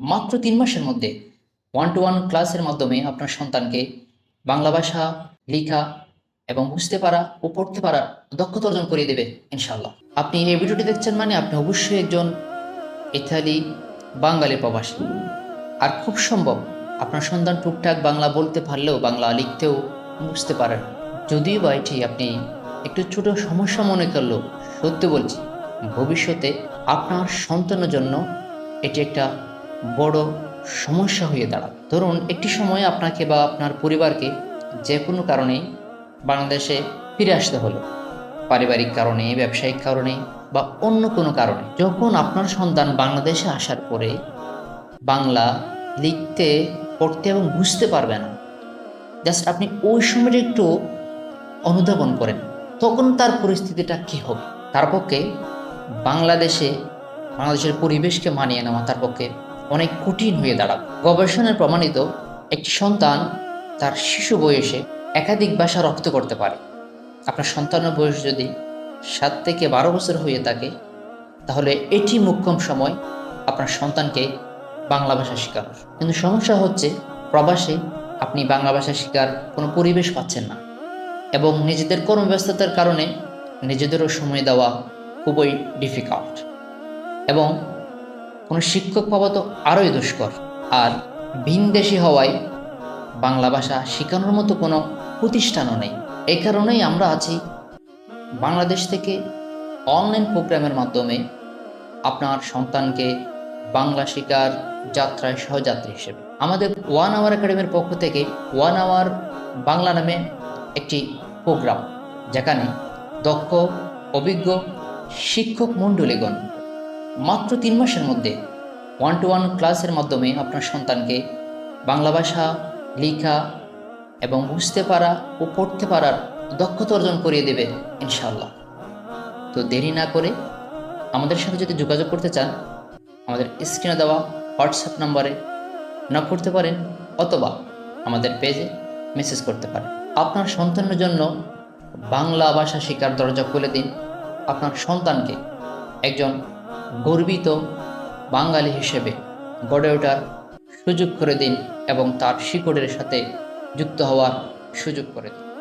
মাত্র তিন মাসের মধ্যে ওয়ান টু ওয়ান ক্লাসের মাধ্যমে আপনার সন্তানকে বাংলা ভাষা, লেখা এবং বুঝতে পারা ও পড়তে পারা দক্ষতা অর্জন করিয়ে দেবে ইনশাল্লাহ আপনি এই ভিডিওটি দেখছেন মানে আপনি অবশ্যই একজন ইতালি বাঙালি প্রবাসী। আর খুব সম্ভব, আপনার সন্তান টুকটাক বাংলা বলতে পারলেও বাংলা লিখতেও বুঝতে পারেন। যদিও বা এটি আপনি একটু ছোট সমস্যা মনে করলেও সত্যি বলছি, ভবিষ্যতে আপনার সন্তানের জন্য এটি একটা বড় সমস্যা হয়ে দাঁড়াবে ধরুন, একটি সময় আপনাকে বা আপনার পরিবারকে যে কোনো কারণেই বাংলাদেশে ফিরে আসতে হলো। পারিবারিক কারণে, ব্যবসায়িক কারণে বা অন্য কোনো কারণে। যখন আপনার সন্তান বাংলাদেশে আসার পরে বাংলা লিখতে, পড়তে এবং বুঝতে পারবে না, জাস্ট আপনি ওই সময়টা একটু অনুধাবন করেন, তখন তার পরিস্থিতিটা কী হবে? তার পক্ষে বাংলাদেশে, বাংলাদেশের পরিবেশকে মানিয়ে নেওয়া তার পক্ষে অনেক কঠিন হয়ে দাঁড়াবে গবেষণায় প্রমাণিত একটি সন্তান তার শিশু বয়সে একাধিক ভাষা রপ্ত করতে পারে। আপনার সন্তানের বয়স যদি সাত থেকে বারো বছর হয়ে থাকে, তাহলে এটি মুখ্যম সময় আপনার সন্তানকে বাংলা ভাষা শেখানোর। কিন্তু সমস্যা হচ্ছে, প্রবাসে আপনি বাংলা ভাষা শেখার কোনো পরিবেশ পাচ্ছেন না এবং নিজেদের কর্মব্যস্ততার কারণে নিজেদেরও সময় দেওয়া খুবই ডিফিকাল্ট এবং কোনো শিক্ষক পাওয়া তো আরোই দুষ্কর। আর ভিনদেশি হওয়ায় বাংলা ভাষা শেখানোর মতো কোনো প্রতিষ্ঠানও নেই। এই কারণেই আমরা আছি বাংলাদেশ থেকে অনলাইন প্রোগ্রামের মাধ্যমে আপনার সন্তানকে বাংলা শেখার যাত্রায় সহযাত্রী হিসেবে। আমাদের ওয়ান আওয়ার একাডেমির পক্ষ থেকে ওয়ান আওয়ার বাংলা নামে একটি প্রোগ্রাম, যেখানে দক্ষ, অভিজ্ঞ শিক্ষক মণ্ডলীগণ মাত্র তিন মাসের মধ্যে ওয়ান টু ওয়ান ক্লাসের মাধ্যমে আপনার সন্তানকে বাংলা ভাষা, লেখা এবং বুঝতে পারা ও পড়তে পারার দক্ষতা অর্জন করিয়ে দেবে ইনশাল্লাহ তো দেরি না করে আমাদের সাথে যদি যোগাযোগ করতে চান, আমাদের স্ক্রিনে দেওয়া হোয়াটসঅ্যাপ নম্বরে নক করতে পারেন অথবা আমাদের পেজে মেসেজ করতে পারেন। আপনার সন্তানের জন্য বাংলা ভাষা শেখার দরজা খুলে দিন। আপনার সন্তানকে একজন গর্বিত বাঙালি হিসেবে গড়ে ওঠার সুযোগ করে দিন এবং তার শিকড়ের সাথে যুক্ত হওয়ার সুযোগ করে দিন।